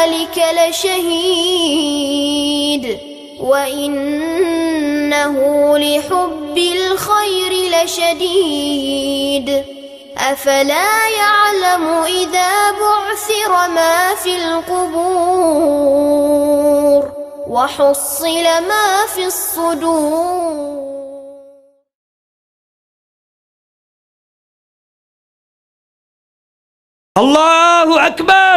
ذلك لشهيد. وإنه لحب الخير لشديد. أفلا يعلم إذا بعثر ما في القبور وحصل ما في الصدور. الله أكبر.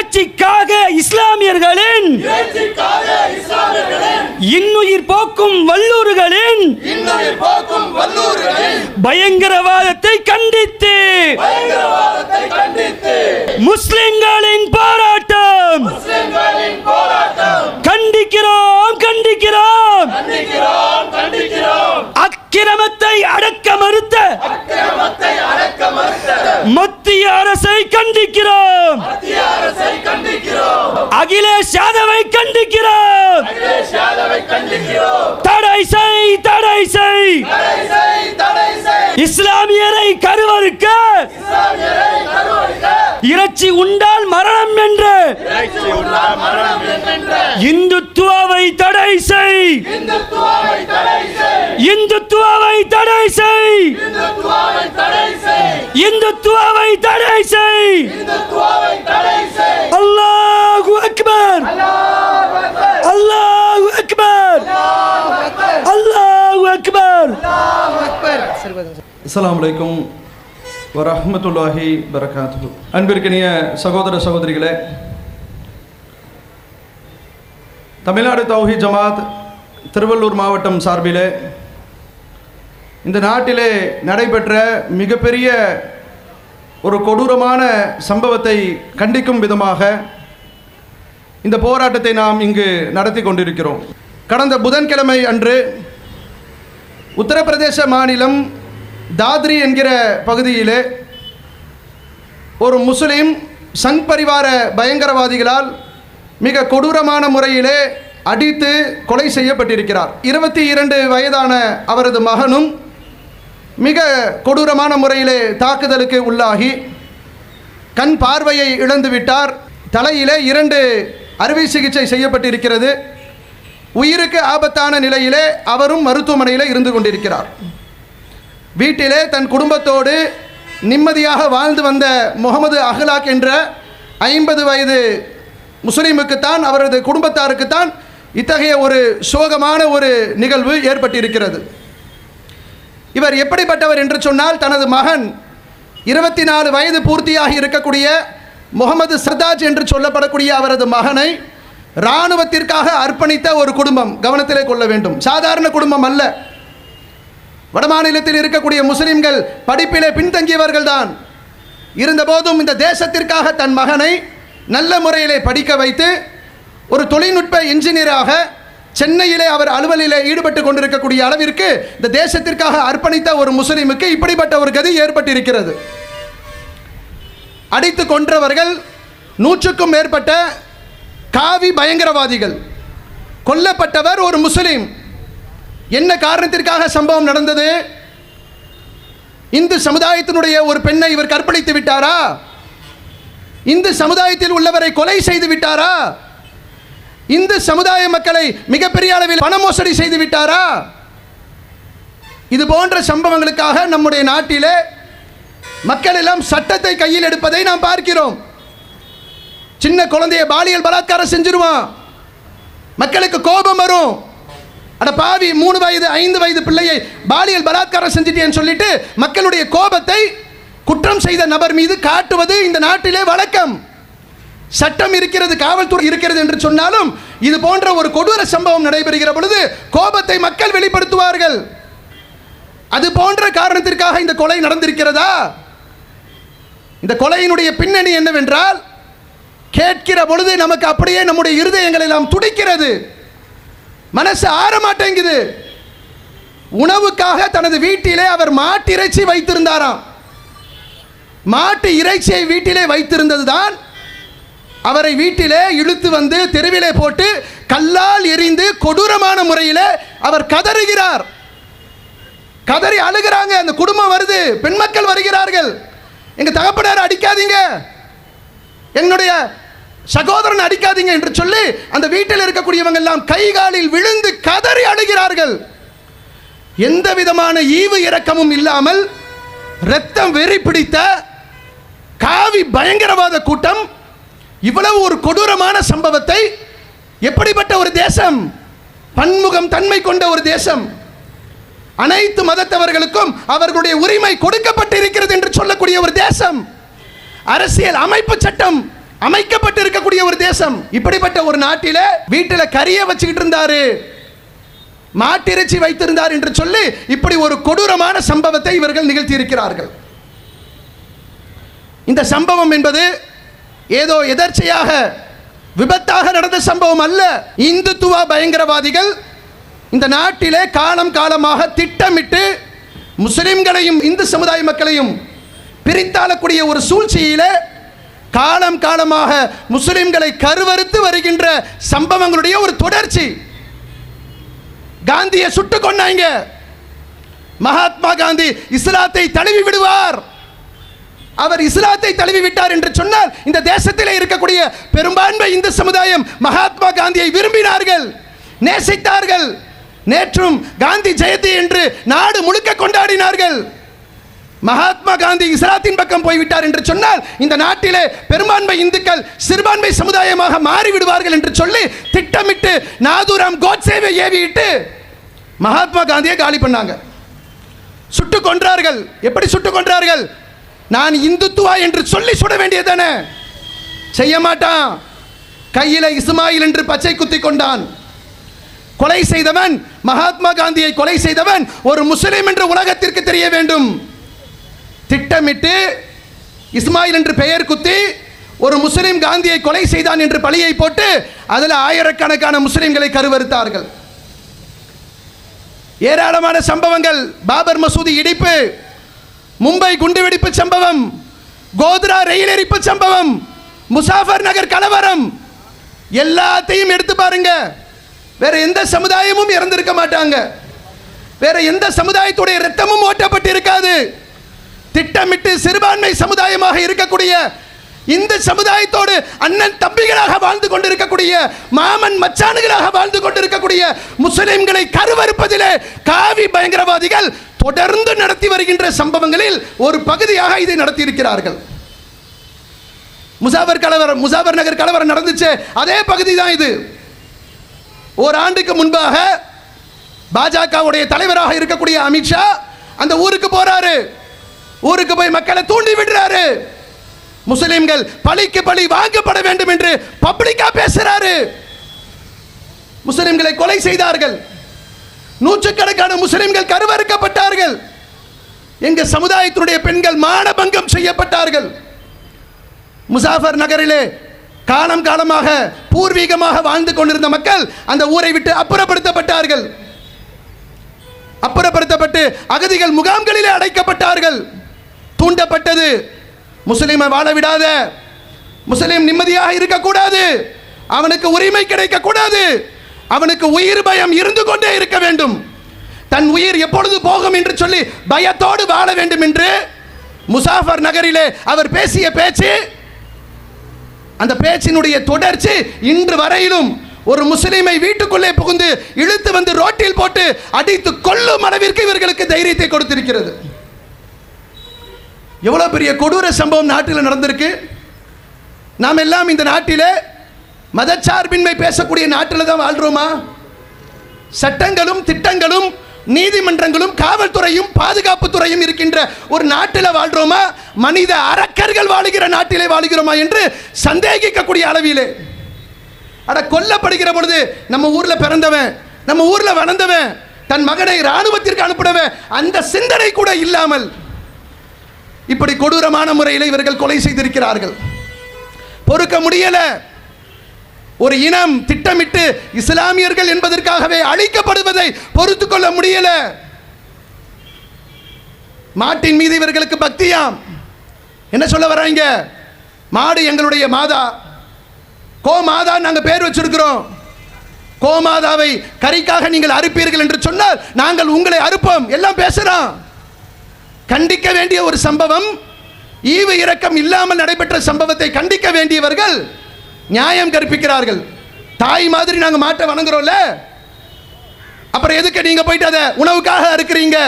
இறைச்சிக்காக இஸ்லாமியர்களின் இன்னுயிர் போக்கும் வல்லூர்களின் பயங்கரவாதத்தை கண்டித்து முஸ்லிம்களின் போராட்டம் கண்டிக்கிறோம் கண்டிக்கிறோம். அக்கிரமத்தை அடக்க மறுத்த மத்திய அரசை கண்டிக்கிறோம். அகிலேஷ் யாதவை கண்டிக்கிறோம். தடை செய் தடை செய். இஸ்லாமியரை கருவறுக்க. இறைச்சி உண்டால் மரணம் என்று. என்கின்ற இந்துத்துவாவை தடை செய். இந்துத்துவாவை தடை செய். இந்துத்துவாவை தடை செய். அல்லாஹு அக்பர். அல்லாஹ் அக்பர். அல்லாஹு அக்பர். அஸ்ஸலாமு அலைக்கும் வரஹ்மத்துல்லாஹி வரகாத்து அன்பிற்கினிய சகோதர சகோதரிகளே தமிழ்நாடு தௌஹி ஜமாத் திருவள்ளூர் மாவட்டம் சார்பிலே இந்த நாட்டிலே நடைபெற்ற மிகப்பெரிய ஒரு கொடூரமான சம்பவத்தை கண்டிக்கும் விதமாக இந்த போராட்டத்தை நாம் இங்கு நடத்தி கொண்டிருக்கிறோம். கடந்த புதன்கிழமை அன்று உத்தரப்பிரதேச மாநிலம் தாத்ரி என்கிற பகுதியிலே ஒரு முஸ்லீம் சங் பரிவார பயங்கரவாதிகளால் மிக கொடூரமான முறையிலே அடித்து கொலை செய்யப்பட்டிருக்கிறார். இருபத்தி இரண்டு வயதான அவரது மகனும் மிக கொடூரமான முறையிலே தாக்குதலுக்கு உள்ளாகி கண் பார்வையை இழந்து விட்டார். தலையிலே இரண்டு அறுவை சிகிச்சை செய்யப்பட்டிருக்கிறது. உயிருக்கு ஆபத்தான நிலையிலே அவரும் மருத்துவமனையில் இருந்து கொண்டிருக்கிறார். வீட்டிலே தன் குடும்பத்தோடு நிம்மதியாக வாழ்ந்து வந்த முகமது அஹ்லாக் என்ற ஐம்பது வயது முஸ்லீமுக்குத்தான் அவரது குடும்பத்தாருக்குத்தான் இத்தகைய ஒரு சோகமான ஒரு நிகழ்வு ஏற்பட்டிருக்கிறது. இவர் எப்படிப்பட்டவர் என்று சொன்னால் தனது மகன் இருபத்தி நாலு வயது பூர்த்தியாகி இருக்கக்கூடிய முகமது சர்தாஜ் என்று சொல்லப்படக்கூடிய அவரது மகனை இராணுவத்திற்காக அர்ப்பணித்த ஒரு குடும்பம் கவனத்திலே கொள்ள வேண்டும். சாதாரண குடும்பம் அல்ல. வடமாநிலத்தில் இருக்கக்கூடிய முஸ்லிம்கள் படிப்பிலே பின்தங்கியவர்கள்தான். இருந்தபோதும் இந்த தேசத்திற்காக தன் மகனை நல்ல முறையிலே படிக்க வைத்து ஒரு தொழில்நுட்ப இன்ஜினியராக சென்னையிலே அவர் அலுவலிலே ஈடுபட்டு கொண்டிருக்கக்கூடிய அளவிற்கு இந்த தேசத்திற்காக அர்ப்பணித்த ஒரு முஸ்லீமுக்கு இப்படிப்பட்ட ஒரு கதி ஏற்பட்டிருக்கிறது. அடித்து கொன்றவர்கள் நூற்றுக்கும் மேற்பட்ட காவி பயங்கரவாதிகள். கொல்லப்பட்டவர் ஒரு முஸ்லீம். என்ன காரணத்திற்காக சம்பவம் நடந்தது? இந்து சமுதாயத்தினுடைய ஒரு பெண்ணை இவர் கற்பழித்து விட்டாரா? இந்து சமுதாயத்தில் உள்ளவரை கொலை செய்து விட்டாரா? இந்து சமுதாய மக்களை மிகப்பெரிய அளவில் பண மோசடி செய்து விட்டாரா? இது போன்ற சம்பவங்களுக்காக நம்முடைய நாட்டிலே மக்கள் எல்லாம் சட்டத்தை கையில் எடுப்பதை நாம் பார்க்கிறோம். சின்ன குழந்தைய பாலியல் பலாத்காரம் செஞ்சிருவான். மக்களுக்கு கோபம் வரும். அட பாவி மூணு வயது ஐந்து வயது பிள்ளையை பாலியல் பலாத்காரம் செஞ்சிட்டேன்னு சொல்லிட்டு மக்களுடைய கோபத்தை குற்றம் செய்த நபர் மீது காட்டுவது இந்த நாட்டிலே வழக்கம். சட்டம் இருக்கிறது காவல்துறை இருக்கிறது என்று சொன்னாலும் இது போன்ற ஒரு கொடூர சம்பவம் நடைபெறுகிற பொழுது கோபத்தை மக்கள் வெளிப்படுத்துவார்கள். அது போன்ற காரணத்திற்காக இந்த கொலை நடந்திருக்கிறதா? இந்த கொலையினுடைய பின்னணி என்னவென்றால் கேட்கிற பொழுது நமக்கு அப்படியே நம்முடைய இருதயங்கள் எல்லாம் துடிக்கிறது. மனசு ஆற மாட்டேங்குது உணவுக்காக தனது வீட்டிலே அவர் மாட்டிறைச்சி வைத்திருந்தாராம். மாட்டு இறைச்சியை வீட்டிலே வைத்திருந்ததுதான். அவரை வீட்டிலே இழுத்து வந்து தெருவிலே போட்டு கல்லால் எரிந்து கொடூரமான முறையில் அவர் கதறுகிறார். கதறி அழுகிறாங்க. அந்த குடும்பம் வருது. பெண் மக்கள் வருகிறார்கள். எங்க தகப்பனார் அடிக்காதீங்க. என்னுடைய சகோதரன் அடிக்காதீங்க என்று சொல்லி அந்த வீட்டில் இருக்கக்கூடியவங்க எல்லாம் கை காலில் விழுந்து கதறி அழுகிறார்கள். எந்த விதமான ஈவு இரக்கமும் இல்லாமல் ரத்தம் வெறி பிடித்த காவி பயங்கரவாத கூட்டம் இவ்வளவு ஒரு கொடூரமான சம்பவத்தை எப்படிப்பட்ட ஒரு தேசம் பன்முகம் தன்மை கொண்ட ஒரு தேசம் அனைத்து மதத்தவர்களுக்கும் அவர்களுடைய உரிமை கொடுக்கப்பட்டிருக்கிறது என்று சொல்லக்கூடிய ஒரு தேசம் அரசியல் அமைப்பு சட்டம் அமைக்கப்பட்டு இருக்கக்கூடிய ஒரு தேசம் இப்படிப்பட்ட ஒரு நாட்டில வீட்டில் கரிய வச்சுக்கிட்டு இருந்தாரு மாட்டிறைச்சி வைத்திருந்தார் என்று சொல்லி இப்படி ஒரு கொடூரமான சம்பவத்தை இவர்கள் நிகழ்த்தி இருக்கிறார்கள் இந்த சம்பவம் என்பது ஏதோ எதர்ச்சையாக விபத்தாக நடந்த சம்பவம் அல்ல. இந்துத்துவ பயங்கரவாதிகள் இந்த நாட்டிலே காலம் காலமாக திட்டமிட்டு முஸ்லிம்களையும் இந்து சமுதாய மக்களையும் பிரித்தாளக்கூடிய ஒரு சூழ்ச்சியிலே காலம் காலமாக முஸ்லிம்களை கருவறுத்து வருகின்ற சம்பவங்களுடைய ஒரு தொடர்ச்சி. காந்தியை சுட்டு கொண்டாங்க மகாத்மா காந்தி இஸ்லாத்தை தழுவி விடுவார். அவர் இஸ்லாத்தை தழுவி விட்டார் என்று சொன்னால் இந்த தேசத்திலே இருக்கக்கூடிய பெரும்பான்மை இந்து சமுதாயம் மகாத்மா காந்தியை விரும்பினார்கள் நேசித்தார்கள். நேற்றும் காந்தி ஜெயந்தி என்று நாடு முழுக்க கொண்டாடினார்கள். மகாத்மா காந்தி இஸ்லாத்தின் பக்கம் போய்விட்டார் என்று சொன்னால் இந்த நாட்டிலே பெரும்பான்மை இந்துக்கள் சிறுபான்மை சமுதாயமாக மாறிவிடுவார்கள் என்று சொல்லி திட்டமிட்டு நாதுராம் கோட்சேவை ஏவிட்டு மகாத்மா காந்தியை காலி பண்ணாங்க. சுட்டு கொன்றார்கள். எப்படி சுட்டு கொன்றார்கள்? நான் இந்துத்துவா என்று சொல்லி சுட வேண்டியதானே செய்ய மாட்டான். கையில இஸ்மாயில் என்று பச்சை குத்தி கொண்டான். கொலை செய்தவன் மகாத்மா காந்தியை கொலை செய்தவன் ஒரு முஸ்லிம் என்று உலகத்திற்கு தெரிய வேண்டும். திட்டமிட்டு இஸ்மாயில் என்று பெயர் குத்தி ஒரு முஸ்லிம் காந்தியை கொலை செய்தான் என்று பழியை போட்டு அதில் ஆயிரக்கணக்கான முஸ்லிம்களை கருவறுத்தார்கள். ஏராளமான சம்பவங்கள். பாபர் மசூதி இடிப்பு மும்பை குண்டுவெடிப்பு சம்பவம் கோத்ரா ரயில் எரிப்பு சம்பவம் முசாஃபர் நகர் கலவரம். எல்லாத்தையும் எடுத்து பாருங்க. வேற எந்த சமுதாயமும் இறந்திருக்க மாட்டாங்க. வேற எந்த சமுதாயத்துடைய ரத்தமும் ஓட்டப்பட்டு இருக்காது திட்டமிட்டு சிறுபான்மை சமுதாயமாக இருக்கக்கூடிய இந்த சமுதாயத்தோடு அண்ணன் தம்பிகளாக வாழ்ந்து கொண்டிருக்கக்கூடிய மாமன் மச்சானுகளாக வாழ்ந்து கொண்டிருக்கக்கூடிய முஸ்லிம்களை கருவறுப்பதிலே காவி பயங்கரவாதிகள் தொடர்ந்து நடத்தி வருகின்ற சம்பவங்களில் ஒரு பகுதியாக இதை நடத்தி இருக்கிறார்கள் முசாபர் கலவரம் முசாபர் நகர் கலவரம் நடந்துச்சு. அதே பகுதி தான் இது. ஒரு ஆண்டுக்கு முன்பாக பாஜகவுடைய தலைவராக இருக்கக்கூடிய அமித்ஷா அந்த ஊருக்கு போறாரு. ஊருக்கு போய் மக்களை தூண்டி விடுறாரு. முஸ்லிம்கள் பழிக்கு பழி வாங்கப்பட வேண்டும் என்று பப்ளிக்கா பேசுறாரு. முஸ்லிம்களை கொலை செய்தார்கள். நூற்றுக்கணக்கான முஸ்லிம்கள் கருவறுக்கப்பட்டார்கள். எங்கள் சமுதாயத்தினுடைய பெண்கள் மானபங்கம் செய்யப்பட்டார்கள். முசாஃபர் நகரிலே காலம் காலமாக பூர்வீகமாக வாழ்ந்து கொண்டிருந்த மக்கள் அந்த ஊரை விட்டு அப்புறப்படுத்தப்பட்டார்கள். அப்புறப்படுத்தப்பட்டு அகதிகள் முகாம்களிலே அடைக்கப்பட்டார்கள். தூண்டப்பட்டது. முஸ்லீமை வாழ விடாத. முஸ்லீம் நிம்மதியாக இருக்கக்கூடாது. அவனுக்கு உரிமை கிடைக்கக்கூடாது. அவனுக்கு உயிர் பயம் இருந்து கொண்டே இருக்க வேண்டும். தன் உயிர் எப்பொழுது போகும் என்று சொல்லி பயத்தோடு வாழ வேண்டும் என்று முசாஃபர் நகரிலே அவர் பேசிய பேச்சு அந்த பேச்சினுடைய தொடர்ச்சி இன்று வரையிலும் ஒரு முஸ்லீமை வீட்டுக்குள்ளே புகுந்து இழுத்து வந்து ரோட்டில் போட்டு அடித்து கொல்லும் அளவிற்கு இவர்களுக்கு தைரியத்தை கொடுத்திருக்கிறது. எவ்வளவு பெரிய கொடூர சம்பவம் நாட்டில் நடந்திருக்கு. நாம் எல்லாம் இந்த நாட்டிலே மதச்சார்பின்மை பேசக்கூடிய நாட்டில் தான் வாழ்றோமா? சட்டங்களும் திட்டங்களும் நீதிமன்றங்களும் காவல்துறையும் பாதுகாப்பு துறையும் இருக்கின்ற ஒரு நாட்டில் வாழ்றோமா? மனித அரக்கர்கள் வாழுகிற நாட்டிலே வாழுகிறோமா என்று சந்தேகிக்கக்கூடிய அளவிலே. அட கொல்லப்படுகிற பொழுது நம்ம ஊர்ல பிறந்தவன் நம்ம ஊர்ல வளர்ந்தவன் தன் மகனை இராணுவத்திற்கு அனுப்பினவன் அந்த சிந்தனை கூட இல்லாமல் இப்படி கொடூரமான முறையில் இவர்கள் கொலை செய்திருக்கிறார்கள். பொறுக்க முடியலை. ஒரு இனம் திட்டமிட்டு இஸ்லாமியர்கள் என்பதற்காகவே அழிக்கப்படுவதை பொறுத்து கொள்ள முடியல. மாட்டின் மீது இவர்களுக்கு பக்தியாம். என்ன சொல்ல வராங்க மாடு எங்களுடைய மாதா. கோமாதா நாங்கள் பேர் வச்சிருக்கிறோம். கோமாதாவை கரிக்காக நீங்கள் அறுப்பீர்கள் என்று சொன்னால் நாங்கள் உங்களை அறுப்போம். எல்லாம் பேசுறோம். கண்டிக்க வேண்டிய ஒரு சம்பவம் ஈவு இரக்கம் இல்லாமல் நடைபெற்ற சம்பவத்தை கண்டிக்க வேண்டியவர்கள் நியாயம் கற்பிக்கிறார்கள். தாய் மாதிரி நாங்கள் மாட்டை வணங்குறோம்ல? அப்புறம் எதுக்கு நீங்க போயிட்டு அதை உணவுக்காக அறுக்கிறீங்க?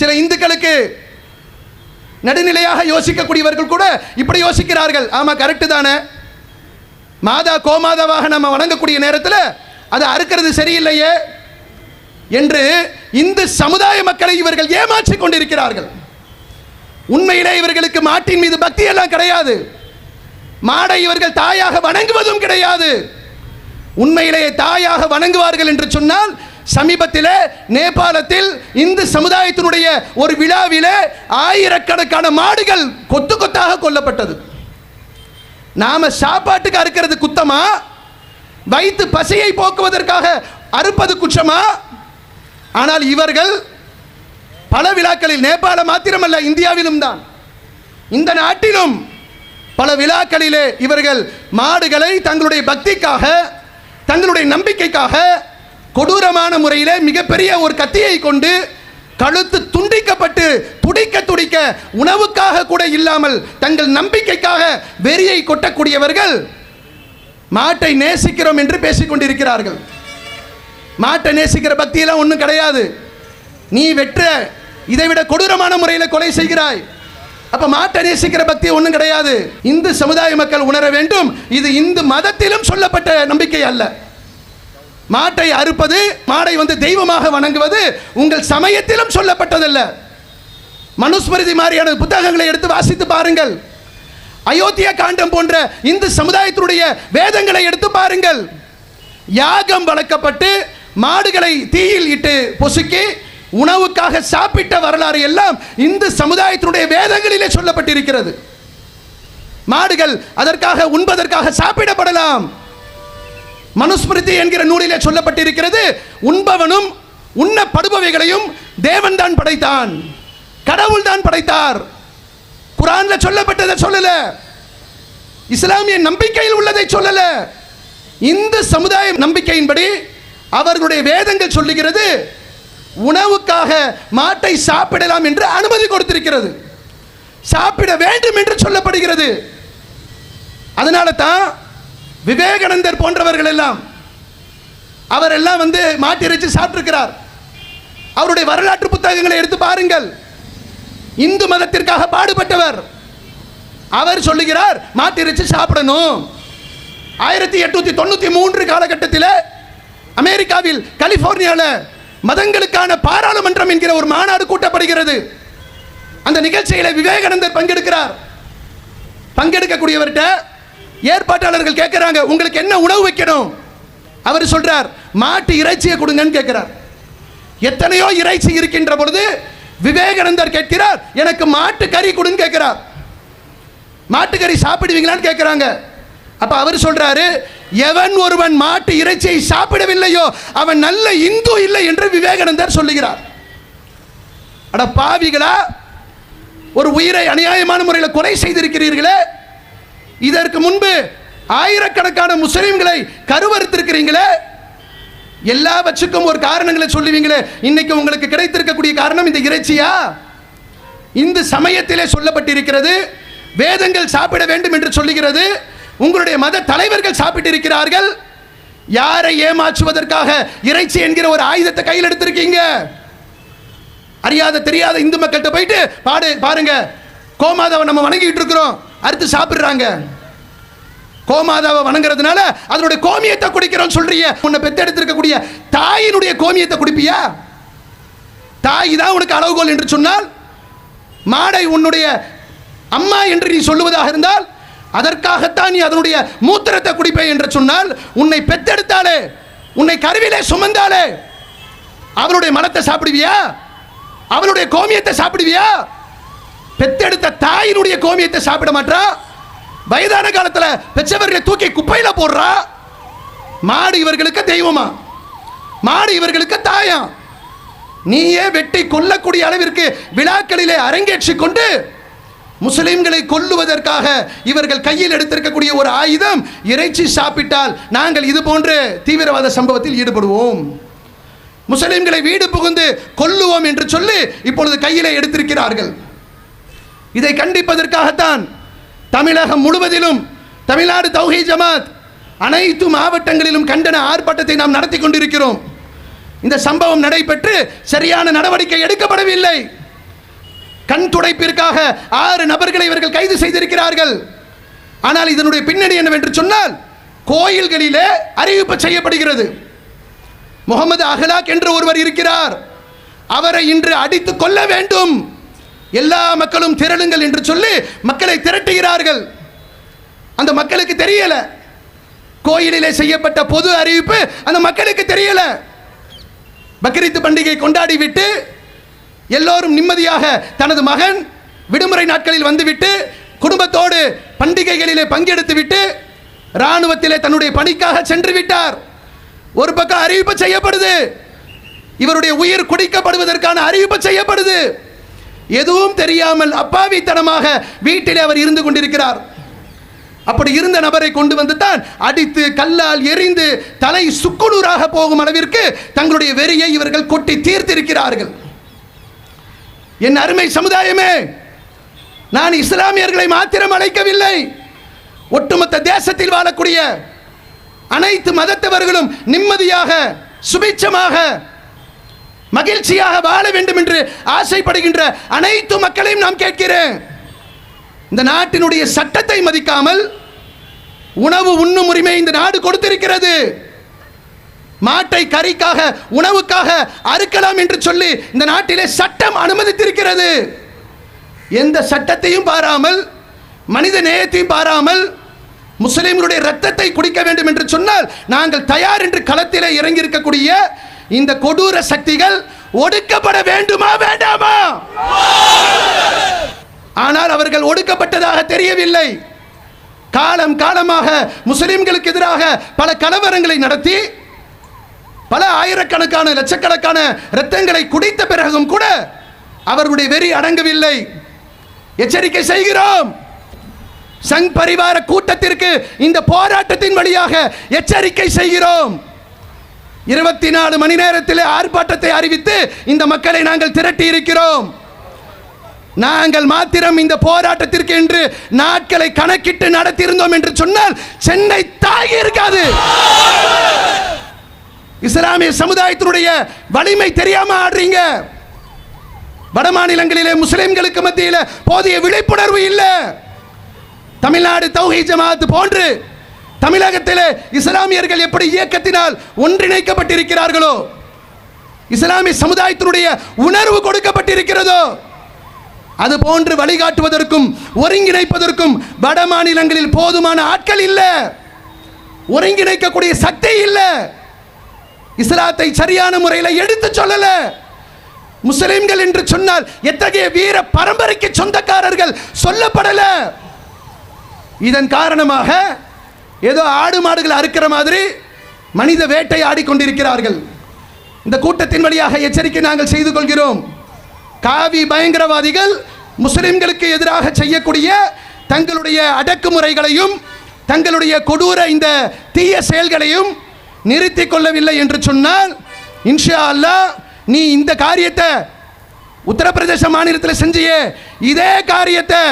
சில இந்துக்களுக்கு நடுநிலையாக யோசிக்கக்கூடியவர்கள் கூட இப்படி யோசிக்கிறார்கள். ஆமா கரெக்டு தானே. மாதா கோமாதாவாக நம்ம வணங்கக்கூடிய நேரத்தில் அதை அறுக்கிறது சரியில்லையே என்று இந்து சமுதாய மக்களை இவர்கள் ஏமாற்றிக் கொண்டிருக்கிறார்கள். உண்மையிலே இவர்களுக்கு மாட்டின் மீது பக்தி எல்லாம் கிடையாது. மாடை இவர்கள் தாயாக வணங்குவதும் கிடையாது. உண்மையிலேயே தாயாக வணங்குவார்கள் என்று சொன்னால் சமீபத்தில் நேபாளத்தில் இந்து சமுதாயத்தினுடைய ஒரு விழாவில் ஆயிரக்கணக்கான மாடுகள் கொத்து கொத்தாக கொல்லப்பட்டது. நாம சாப்பாட்டுக்கு அறுக்கிறது குத்தமா? வைத்து பசியை போக்குவதற்காக அறுப்பது குற்றமா? ஆனால் இவர்கள் பல விழாக்களில் நேபாளம் மாத்திரமல்ல இந்தியாவிலும் தான். இந்த நாட்டிலும் பல விழாக்களிலே இவர்கள் மாடுகளை தங்களுடைய பக்திக்காக தங்களுடைய நம்பிக்கைக்காக கொடூரமான முறையிலே மிகப்பெரிய ஒரு கத்தியை கொண்டு கழுத்து துண்டிக்கப்பட்டு துடிக்க துடிக்க உணவுக்காக கூட இல்லாமல் தங்கள் நம்பிக்கைக்காக வெறியை கொட்டக்கூடியவர்கள் மாட்டை நேசிக்கிறோம் என்று பேசிக்கொண்டிருக்கிறார்கள் மாட்டை நேசிக்கிற பக்தியெல்லாம் ஒன்றும் கிடையாது. நீ வெற்ற இதைவிட கொடூரமான முறையில் கொலை செய்கிறாய். அப்ப மாட்டை நேசிக்கிற பக்தி ஒன்றும் கிடையாது. இந்து சமுதாய மக்கள் உணர வேண்டும். இது இந்து மதத்திலும் சொல்லப்பட்ட நம்பிக்கை அல்ல. மாட்டை அறுப்பது மாடை வந்து தெய்வமாக வணங்குவது உங்கள் சமயத்திலும் சொல்லப்பட்டதல்ல. மனுஸ்மிருதி மாதிரியான புத்தகங்களை எடுத்து வாசித்து பாருங்கள். அயோத்தியா காண்டம் போன்ற இந்து சமுதாயத்தினுடைய வேதங்களை எடுத்து பாருங்கள். யாகம் வளர்க்கப்பட்டு மாடுகளை தீயில் இட்டு பொசுக்கி உணவுக்காக சாப்பிட்ட வரலாறு எல்லாம் இந்து சமுதாயத்தினுடைய வேதங்களிலே சொல்லப்பட்டிருக்கிறது. மாடுகள் அதற்காக உண்பதற்காக சாப்பிடப்படலாம். மனுஸ்மிருதி என்கிற நூலிலே சொல்லப்பட்டிருக்கிறது உண்பவனும் உண்ணப்படுபவைகளையும் தேவன் தான் படைத்தான். கடவுள் தான் படைத்தார். குரான்ல சொல்லப்பட்டதை சொல்லல. இஸ்லாமிய நம்பிக்கையில் உள்ளதை சொல்லல. இந்து சமுதாய நம்பிக்கையின்படி அவர்களுடைய வேதங்கள் சொல்லுகிறது உணவுக்காக மாட்டை சாப்பிடலாம் என்று அனுமதி கொடுத்திருக்கிறது. சாப்பிட வேண்டும் என்று சொல்லப்படுகிறது. அதனால தான் விவேகானந்தர் போன்றவர்கள் எல்லாம் அவர் எல்லாம் வந்து மாட்டிறைச்சி சாப்பிட்டிருக்கிறார். அவருடைய வரலாற்று புத்தகங்களை எடுத்து பாருங்கள். இந்து மதத்திற்காக பாடுபட்டவர். அவர் சொல்லுகிறார் மாட்டிறைச்சி சாப்பிடணும். ஆயிரத்தி எட்நூத்தி தொண்ணூத்தி மூன்று காலகட்டத்தில் அமெரிக்காவில் கலிபோர்னியாவில் மதங்களுக்கான பாராளுமன்றம் என்கிற ஒரு மாநாடு கூட்டப்படுகிறது. அந்த நிகழ்ச்சியில விவேகானந்தர் பங்கெடுக்கிறார். பங்கெடுக்கக்கூடியவர்கிட்ட ஏற்பாட்டாளர்கள் கேட்கிறாங்க உங்களுக்கு என்ன உணவு வைக்கணும்? அவர் சொல்றார் மாட்டு இறைச்சியை கொடுங்கன்னு கேட்கிறார். எத்தனையோ இறைச்சி இருக்கின்ற பொழுது விவேகானந்தர் கேட்கிறார் எனக்கு மாட்டு கறி கொடுன்னு கேட்கிறார். மாட்டுக்கறி சாப்பிடுவீங்களான்னு கேட்கிறாங்க. அப்ப அவர் சொல்றாரு எவன் ஒருவன் மாட்டு இறைச்சியை சாப்பிடவில்லையோ அவன் நல்ல இந்து இல்லை என்று விவேகானந்தர் சொல்லுகிறார். அட பாவிகளா ஒரு உயிரை அநியாயமான முறையில் கொலை செய்திருக்கிறீர்களே. இதற்கு முன்பு ஆயிரக்கணக்கான முஸ்லீம்களை கருவறுத்திருக்கிறீங்களே. எல்லாவற்றுக்கும் ஒரு காரணங்களை சொல்லுவீங்களே. இன்னைக்கு உங்களுக்கு கிடைத்திருக்கக்கூடிய காரணம் இந்த இறைச்சியா? இந்த சமயத்திலே சொல்லப்பட்டிருக்கிறது வேதங்கள் சாப்பிட வேண்டும் என்று சொல்லுகிறது உங்களுடைய மத தலைவர்கள் சாப்பிட்டு இருக்கிறார்கள். யாரை ஏமாற்றுவதற்காக இறைச்சி என்கிற ஒரு ஆயுதத்தை கையில் எடுத்திருக்கீங்க? அறியாத தெரியாத இந்து மக்கள்கிட்ட போயிட்டு பாடு பாருங்க. கோமாதாவை நம்ம வணங்கிட்டு இருக்கிறோம். அடுத்து சாப்பிடுறாங்க. கோமாதாவை வணங்குறதுனால அதனுடைய கோமியத்தை குடிக்கிறோம் சொல்றிய உன்னை பெத்தெடுத்திருக்கக்கூடிய தாயினுடைய கோமியத்தை குடிப்பியா? தாய் தான் உனக்கு அளவுகோல் என்று சொன்னால் மாடை உன்னுடைய அம்மா என்று நீ சொல்லுவதாக இருந்தால் அதற்காகத்தான் நீ அதனுடைய மூத்திரத்தை குடிப்பே என்று சொன்னால் உன்னை பெத்தெடுத்தாலே உன்னை கருவிலே சுமந்தாலே அவனுடைய மனத்தை சாப்பிடுவியா? அவனுடைய கோமியத்தை சாப்பிடுவியா? பெத்தெடுத்த தாயினுடைய கோமியத்தை சாப்பிட மாட்டா? வயதான காலத்தில் பெற்றவர்களை தூக்கி குப்பையில் போடுறா? மாடு இவர்களுக்கு தெய்வமா? மாடு இவர்களுக்கு தாயா? நீயே வெட்டி கொல்லக்கூடிய அளவிற்கு விழாக்களிலே அரங்கேற்றி கொண்டு முஸ்லிம்களை கொல்லுவதற்காக இவர்கள் கையில் எடுத்திருக்கக்கூடிய ஒரு ஆயுதம் இறைச்சி சாப்பிட்டால் நாங்கள் இது போன்ற தீவிரவாத சம்பவத்தில் ஈடுபடுவோம். முஸ்லிம்களை வீடு புகுந்து கொல்லுவோம் என்று சொல்லி இப்பொழுது கையிலே எடுத்திருக்கிறார்கள். இதை கண்டிப்பதற்காகத்தான் தமிழகம் முழுவதிலும் தமிழ்நாடு தௌஹி ஜமாத் அனைத்து மாவட்டங்களிலும் கண்டன ஆர்ப்பாட்டத்தை நாம் நடத்தி கொண்டிருக்கிறோம். இந்த சம்பவம் நடைபெற்று சரியான நடவடிக்கை எடுக்கப்படவில்லை. கண் துடைப்பிற்காக ஆறு நபர்களை இவர்கள் கைது செய்திருக்கிறார்கள். ஆனால் இதனுடைய பின்னணி என்னவென்று சொன்னால் கோயில்களிலே அறிவிப்பு செய்யப்படுகிறது. முகமது அகலாக் என்று ஒருவர் இருக்கிறார். அவரை இன்று அடித்து கொள்ள வேண்டும். எல்லா மக்களும் திரளுங்கள் என்று சொல்லி மக்களை திரட்டுகிறார்கள். அந்த மக்களுக்கு தெரியல. கோயிலிலே செய்யப்பட்ட பொது அறிவிப்பு அந்த மக்களுக்கு தெரியல. பக்ரீத் பண்டிகை கொண்டாடி விட்டு எல்லோரும் நிம்மதியாக தனது மகன் விடுமுறை நாட்களில் வந்துவிட்டு குடும்பத்தோடு பண்டிகைகளிலே பங்கெடுத்து விட்டு இராணுவத்திலே தன்னுடைய பணிக்காக சென்று விட்டார் ஒரு பக்கம் அறிவிப்பு செய்யப்படுது. இவருடைய உயிர் குடிக்கப்படுவதற்கான அறிவிப்பு செய்யப்படுது. எதுவும் தெரியாமல் அப்பாவித்தனமாக வீட்டிலே அவர் இருந்து கொண்டிருக்கிறார். அப்படி இருந்த நபரை கொண்டு வந்து தான் அடித்து கல்லால் எரிந்து தலை சுக்குநூறாக போகும் அளவிற்கு தங்களுடைய வெறியை இவர்கள் கொட்டி தீர்த்திருக்கிறார்கள். என் அருமை சமுதாயமே நான் இஸ்லாமியர்களை மாத்திரம் அழைக்கவில்லை. ஒட்டுமொத்த தேசத்தில் வாழக்கூடிய அனைத்து மதத்தவர்களும் நிம்மதியாக சுபிட்சமாக மகிழ்ச்சியாக வாழ வேண்டும் என்று ஆசைப்படுகின்ற அனைத்து மக்களையும் நாம் கேட்கிறேன். இந்த நாட்டினுடைய சட்டத்தை மதிக்காமல் உணவு உண்ணும் உரிமை இந்த நாடு கொடுத்திருக்கிறது. மாட்டை கறிக்காக உணவுக்காக அறுக்கலாம் என்று சொல்லி இந்த நாட்டிலே சட்டம் அனுமதித்திருக்கிறது. எந்த சட்டத்தையும் பாராமல் மனித நேயத்தையும் பாராமல் முஸ்லிம்களுடைய ரத்தத்தை குடிக்க வேண்டும் என்று சொன்னால் நாங்கள் தயார் என்று களத்திலே இறங்கி இருக்கக்கூடிய இந்த கொடூர சக்திகள் ஒடுக்கப்பட வேண்டுமா வேண்டாமா? ஆனால் அவர்கள் ஒடுக்கப்பட்டதாக தெரியவில்லை. காலம் காலமாக முஸ்லிம்களுக்கு எதிராக பல கலவரங்களை நடத்தி பல ஆயிரக்கணக்கான லட்சக்கணக்கான இரத்தங்களை குடித்த பிறகும் கூட அவர்களுடைய வெறி அடங்கவில்லை. எச்சரிக்கை செய்கிறோம். சங் பரிவார கூட்டத்திற்கு இந்த போராட்டத்தின் வழியாக எச்சரிக்கை செய்கிறோம். இருபத்தி நாலு மணி நேரத்தில் ஆர்ப்பாட்டத்தை அறிவித்து இந்த மக்களை நாங்கள் திரட்டி இருக்கிறோம். நாங்கள் மாத்திரம் இந்த போராட்டத்திற்கு என்று நாட்களை கணக்கிட்டு நடத்தியிருந்தோம் என்று சொன்னால் சென்னை தாகி இருக்காது. இஸ்லாமிய சமுதாயத்தினுடைய வலிமை தெரியாம ஆடுறீங்க. வட மாநிலங்களிலே முஸ்லிம்களுக்கு மத்தியில் போதிய விழிப்புணர்வு இல்லை. தமிழ்நாடு தௌஹி ஜமாத் போன்று தமிழகத்தில் இஸ்லாமியர்கள் எப்படி இயக்கத்தினால் ஒன்றிணைக்கப்பட்டிருக்கிறார்களோ இஸ்லாமிய சமுதாயத்தினுடைய உணர்வு கொடுக்கப்பட்டிருக்கிறதோ அது போன்று வழிகாட்டுவதற்கும் ஒருங்கிணைப்பதற்கும் வட மாநிலங்களில் போதுமான ஆட்கள் இல்லை. ஒருங்கிணைக்கக்கூடிய சக்தி இல்லை. இஸ்லாத்தை சரியான முறையில் எடுத்து சொல்லல. முஸ்லிம்கள் என்று சொன்னால் எத்தகைய வீர பரம்பரைக்கு சொந்தக்காரர்கள் சொல்லப்படல. இதன் காரணமாக ஏதோ ஆடு மாடுகள் அறுக்கிற மாதிரி மனித வேட்டை ஆடிக்கொண்டிருக்கிறார்கள். இந்த கூட்டத்தின் வழியாக எச்சரிக்கை நாங்கள் செய்து கொள்கிறோம். காவி பயங்கரவாதிகள் முஸ்லிம்களுக்கு எதிராக செய்யக்கூடிய தங்களுடைய அடக்குமுறைகளையும் தங்களுடைய கொடூர இந்த தீய செயல்களையும் நிறுத்திக் கொள்ளவில்லை என்று சொன்னால் இன்ஷா அல்லாஹ் நீ இந்த காரியத்தை உத்தரப்பிரதேச மாநிலத்தில் செஞ்சியே இதே காரியத்தை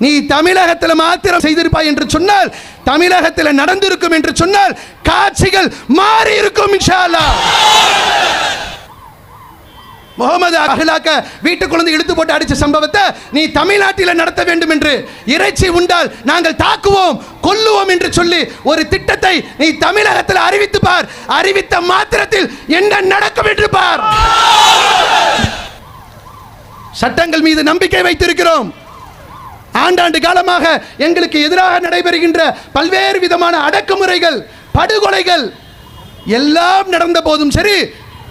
நீ தமிழகத்தில் மாத்திரம் செய்திருப்பாய் என்று சொன்னால் தமிழகத்தில் நடந்திருக்கும் என்று சொன்னால் காட்சிகள் மாறி இருக்கும் இன்ஷா அல்லாஹ் முகமது அகலாக்க வீட்டுக்குழந்தை இழுத்து போட்டு அடிச்ச சம்பவத்தை நீ தமிழ்நாட்டில் நடத்த வேண்டும் என்று இறைச்சி உண்டால் நாங்கள் தாக்குவோம் கொல்லுவோம் என்று சொல்லி ஒரு திட்டத்தை நீ தமிழகத்தில் அறிவித்து பார். அறிவித்த மாத்திரத்தில் என்ன நடக்கும் என்று பார். சட்டங்கள் மீது நம்பிக்கை வைத்திருக்கிறோம். ஆண்டாண்டு காலமாக எங்களுக்கு எதிராக நடைபெறுகின்ற பல்வேறு விதமான அடக்குமுறைகள் படுகொலைகள் எல்லாம் நடந்த போதும் சரி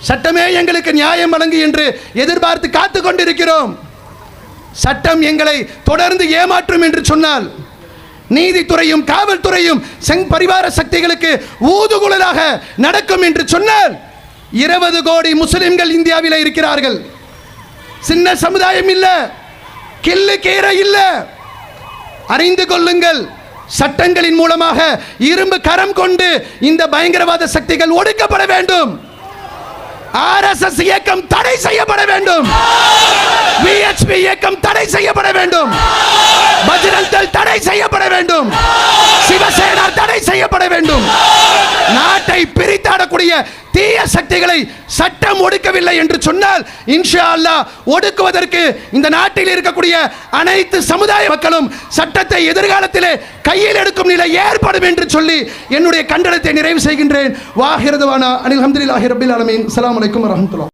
சட்டமே எங்களுக்கு நியாயம் வழங்கு என்று எதிர்பார்த்து காத்து கொண்டிருக்கிறோம். சட்டம் எங்களை தொடர்ந்து ஏமாற்றும் என்று சொன்னால் நீதித்துறையும் காவல்துறையும் செங் பரிவார சக்திகளுக்கு ஊதுகுழலாக நடக்கும் என்று சொன்னால் இருபது கோடி முஸ்லிம்கள் இந்தியாவில் இருக்கிறார்கள். சின்ன சமுதாயம் இல்லை கில்லு கீரை இல்லை. அறிந்து கொள்ளுங்கள் சட்டங்களின் மூலமாக இரும்பு கரம் கொண்டு இந்த பயங்கரவாத சக்திகள் ஒடுக்கப்பட வேண்டும். ஆர்எஸ்எஸ் இயக்கம் தடை செய்யப்பட வேண்டும். லட்சுமி இயக்கம் தடை செய்யப்பட வேண்டும். பஜ்ரங்கல் தடை செய்யப்பட வேண்டும். சிவசேனா தடை செய்யப்பட வேண்டும். நாட்டை பிரித்தாடக்கூடிய தீய சக்திகளை சட்டம் ஒடுக்கவில்லை என்று சொன்னால் இன்ஷா அல்லா ஒடுக்குவதற்கு இந்த நாட்டில் இருக்கக்கூடிய அனைத்து சமுதாய மக்களும் சட்டத்தை எதிர்காலத்திலே கையில் எடுக்கும் நிலை ஏற்படும் என்று சொல்லி என்னுடைய கண்டனத்தை நிறைவு செய்கின்றேன். வாஹிரதுவானா அனில் ஹம்துல்லாஹி ரபில் அலமீன் அலாம் வலைக்கம் வரமத்துல்லா